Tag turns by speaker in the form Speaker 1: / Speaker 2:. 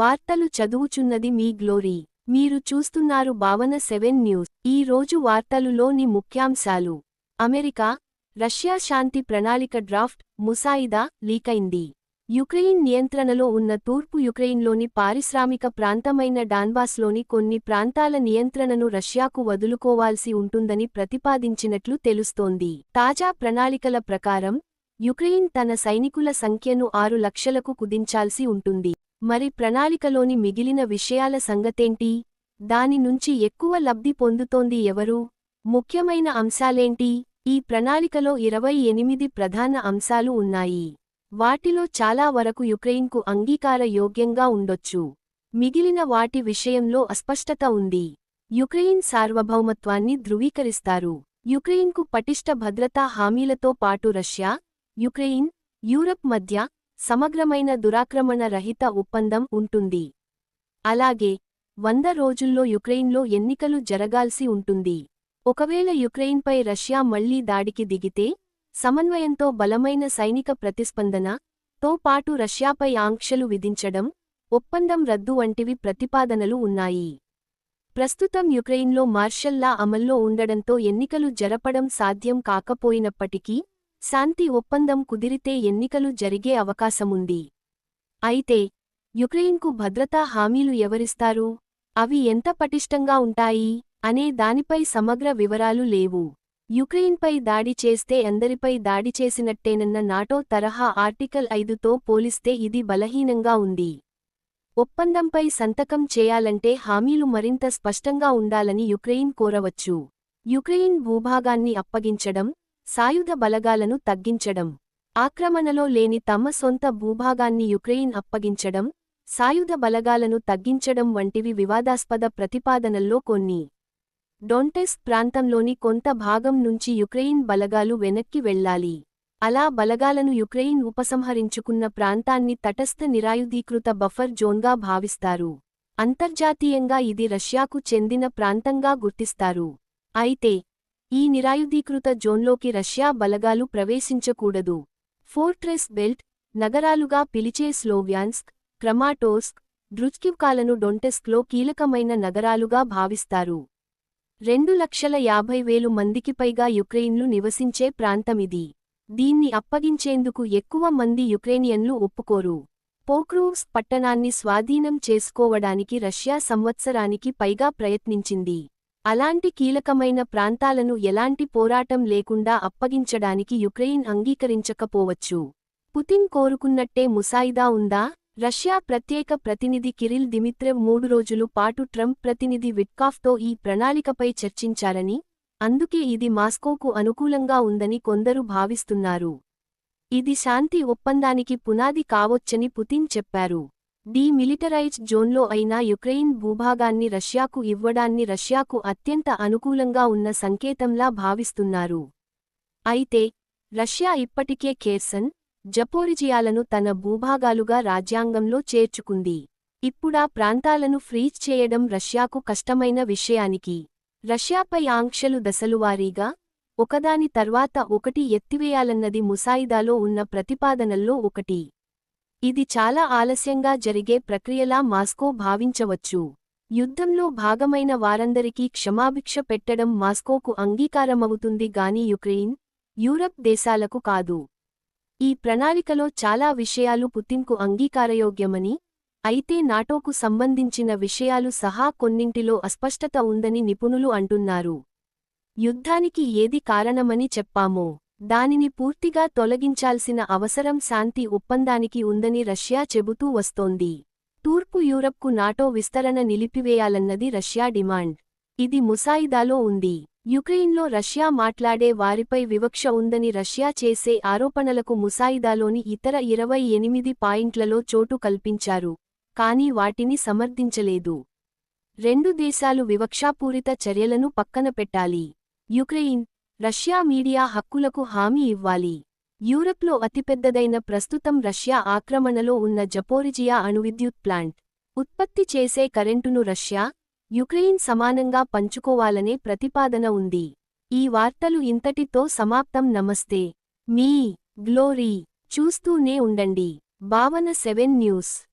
Speaker 1: వార్తలు చదువుచున్నది మీ గ్లోరీ. మీరు చూస్తున్నారు భావన సెవెన్ న్యూస్. ఈ రోజు వార్తలులోని ముఖ్యాంశాలు. అమెరికా రష్యా శాంతి ప్రణాళిక డ్రాఫ్ట్ ముసాయిదా లీకైంది. యుక్రెయిన్ నియంత్రణలో ఉన్న తూర్పు యుక్రెయిన్లోని పారిశ్రామిక ప్రాంతమైన డాన్బాస్లోని కొన్ని ప్రాంతాల నియంత్రణను రష్యాకు వదులుకోవాల్సి ఉంటుందని ప్రతిపాదించినట్లు తెలుస్తోంది. తాజా ప్రణాళికల ప్రకారం యుక్రెయిన్ తన సైనికుల సంఖ్యను ఆరు లక్షలకు కుదించాల్సి ఉంటుంది. మరి ప్రణాళికలోని మిగిలిన విషయాల సంగతేంటి? దాని నుంచి ఎక్కువ లబ్ధి పొందుతోంది ఎవరు? ముఖ్యమైన అంశాలేంటి? ఈ ప్రణాళికలో ఇరవై ఎనిమిది ప్రధాన అంశాలు ఉన్నాయి. వాటిలో చాలా వరకు యుక్రెయిన్కు అంగీకార యోగ్యంగా ఉండొచ్చు. మిగిలిన వాటి విషయంలో అస్పష్టత ఉంది. యుక్రెయిన్ సార్వభౌమత్వాన్ని ధృవీకరిస్తారు. యుక్రెయిన్కు పటిష్ట భద్రతా హామీలతో పాటు రష్యా యుక్రెయిన్ యూరప్ మధ్య సమగ్రమైన దురాక్రమణ రహిత ఒప్పందం ఉంటుంది. అలాగే వంద రోజుల్లో యుక్రెయిన్లో ఎన్నికలు జరగాల్సి ఉంటుంది. ఒకవేళ యుక్రెయిన్పై రష్యా మళ్ళీ దాడికి దిగితే సమన్వయంతో బలమైన సైనిక ప్రతిస్పందన తో పాటు రష్యాపై ఆంక్షలు విధించడం ఒప్పందం రద్దు వంటివి ప్రతిపాదనలు ఉన్నాయి. ప్రస్తుతం యుక్రెయిన్లో మార్షల్లా అమల్లో ఉండడంతో ఎన్నికలు జరపడం సాధ్యం కాకపోయినప్పటికీ శాంతి ఒప్పందం కుదిరితే ఎన్నికలు జరిగే అవకాశముంది. అయితే యుక్రెయిన్కు భద్రతా హామీలు ఎవరిస్తారు? అవి ఎంత పటిష్టంగా ఉంటాయి? అనే దానిపై సమగ్ర వివరాలు లేవు. యుక్రెయిన్పై దాడి చేస్తే అందరిపై దాడి చేసినట్టేనన్న నాటో తరహా ఆర్టికల్ ఐదుతో పోలిస్తే ఇది బలహీనంగా ఉంది. ఒప్పందంపై సంతకం చేయాలంటే హామీలు మరింత స్పష్టంగా ఉండాలని యుక్రెయిన్ కోరవచ్చు. యుక్రెయిన్ భూభాగాన్ని అప్పగించడం సాయుధ బలగాలను తగ్గించడం ఆక్రమణలో లేని తమ సొంత భూభాగాన్ని యుక్రెయిన్ అప్పగించడం సాయుధ బలగాలను తగ్గించడం వంటివి వివాదాస్పద ప్రతిపాదనల్లో కొన్ని. డొంటెస్ ప్రాంతంలోని కొంత భాగం నుంచి యుక్రెయిన్ బలగాలు వెనక్కి వెళ్ళాలి అలా బలగాలను యుక్రెయిన్ ఉపసంహరించుకున్న ప్రాంతాన్ని తటస్థ నిరాయుధీకృత బఫర్ జోన్గా భావిస్తారు. అంతర్జాతీయంగా ఇది రష్యాకు చెందిన ప్రాంతంగా గుర్తిస్తారు. అయితే ఈ నిరాయుధీకృత జోన్లోకి రష్యా బలగాలు ప్రవేశించకూడదు. ఫోర్ట్రెస్ బెల్ట్ నగరాలుగా పిలిచే స్లోవ్యాన్స్క్ క్రమాటోస్క్ డ్రుచ్కివ్కాలను డొంటెస్క్లో కీలకమైన నగరాలుగా భావిస్తారు. రెండు లక్షల యాభై వేలు మందికి పైగా యుక్రెయిన్లు నివసించే ప్రాంతమిది దీన్ని అప్పగించేందుకు ఎక్కువ మంది యుక్రేనియన్లు ఒప్పుకోరు. పోక్రూవ్స్ పట్టణాన్ని స్వాధీనం చేసుకోవడానికి రష్యా సంవత్సరానికి పైగా ప్రయత్నించింది. అలాంటి కీలకమైన ప్రాంతాలను ఎలాంటి పోరాటం లేకుండా అప్పగించడానికి యుక్రెయిన్ అంగీకరించకపోవచ్చు. పుతిన్ కోరుకున్నట్టే ముసాయిదా ఉందా? రష్యా ప్రత్యేక ప్రతినిధి కిరిల్ దిమిత్రెవ్ మూడు రోజులు పాటు ట్రంప్ ప్రతినిధి విట్కాఫ్తో ఈ ప్రణాళికపై చర్చించారని అందుకే ఇది మాస్కోకు అనుకూలంగా ఉందని కొందరు భావిస్తున్నారు. ఇది శాంతి ఒప్పందానికి పునాది కావొచ్చని పుతిన్ చెప్పారు. డీమిలిటరైజ్డ్ జోన్లో అయినా యుక్రెయిన్ భూభాగాన్ని రష్యాకు ఇవ్వడాన్ని రష్యాకు అత్యంత అనుకూలంగా ఉన్న సంకేతంలా భావిస్తున్నారు. అయితే రష్యా ఇప్పటికే ఖేర్సన్ జపోరిజియాలను తన భూభాగాలుగా రాజ్యాంగంలో చేర్చుకుంది. ఇప్పుడా ప్రాంతాలను ఫ్రీజ్ చేయడం రష్యాకు కష్టమైన విషయానికి. రష్యాపై ఆంక్షలు దశలువారీగా ఒకదాని తర్వాత ఒకటి ఎత్తివేయాలన్నది ముసాయిదాలో ఉన్న ప్రతిపాదనల్లో ఒకటి. ఇది చాలా ఆలస్యంగా జరిగే ప్రక్రియలా మాస్కో భావించవచ్చు. యుద్ధంలో భాగమైన వారందరికీ క్షమాభిక్ష పెట్టడం మాస్కోకు అంగీకారమవుతుంది గాని యుక్రెయిన్ యూరప్ దేశాలకు కాదు. ఈ ప్రణాళికలో చాలా విషయాలు పుతిన్కు అంగీకారయోగ్యమని అయితే నాటోకు సంబంధించిన విషయాలు సహా కొన్నింటిలో అస్పష్టత ఉందని నిపుణులు అంటున్నారు. యుద్ధానికి ఏది కారణమని చెప్పామో. దానిని పూర్తిగా తొలగించాల్సిన అవసరం శాంతి ఒప్పందానికి ఉందని రష్యా చెబుతూ వస్తోంది. తూర్పు యూరప్కు నాటో విస్తరణ నిలిపివేయాలన్నది రష్యా డిమాండ్. ఇది ముసాయిదాలో ఉంది. యుక్రెయిన్లో రష్యా మాట్లాడే వారిపై వివక్ష ఉందని రష్యా చేసే ఆరోపణలకు ముసాయిదాలోని ఇతర ఇరవై ఎనిమిది పాయింట్లలో చోటు కల్పించారు. కానీ వాటిని సమర్థించలేదు. రెండు దేశాలు వివక్షాపూరిత చర్యలను పక్కన పెట్టాలి. యుక్రెయిన్ రష్యా మీడియా హక్కులకు హామీ ఇవ్వాలి. యూరప్లో అతిపెద్దదైన ప్రస్తుతం రష్యా ఆక్రమణలో ఉన్న జపోరిజియా అణువిద్యుత్ ప్లాంట్. ఉత్పత్తి చేసే కరెంటును రష్యా యుక్రెయిన్ సమానంగా పంచుకోవాలనే ప్రతిపాదన ఉంది. ఈ వార్తలు ఇంతటితో సమాప్తం. నమస్తే. మీ గ్లోరీ. చూస్తూనే ఉండండి. భావన సెవెన్ న్యూస్.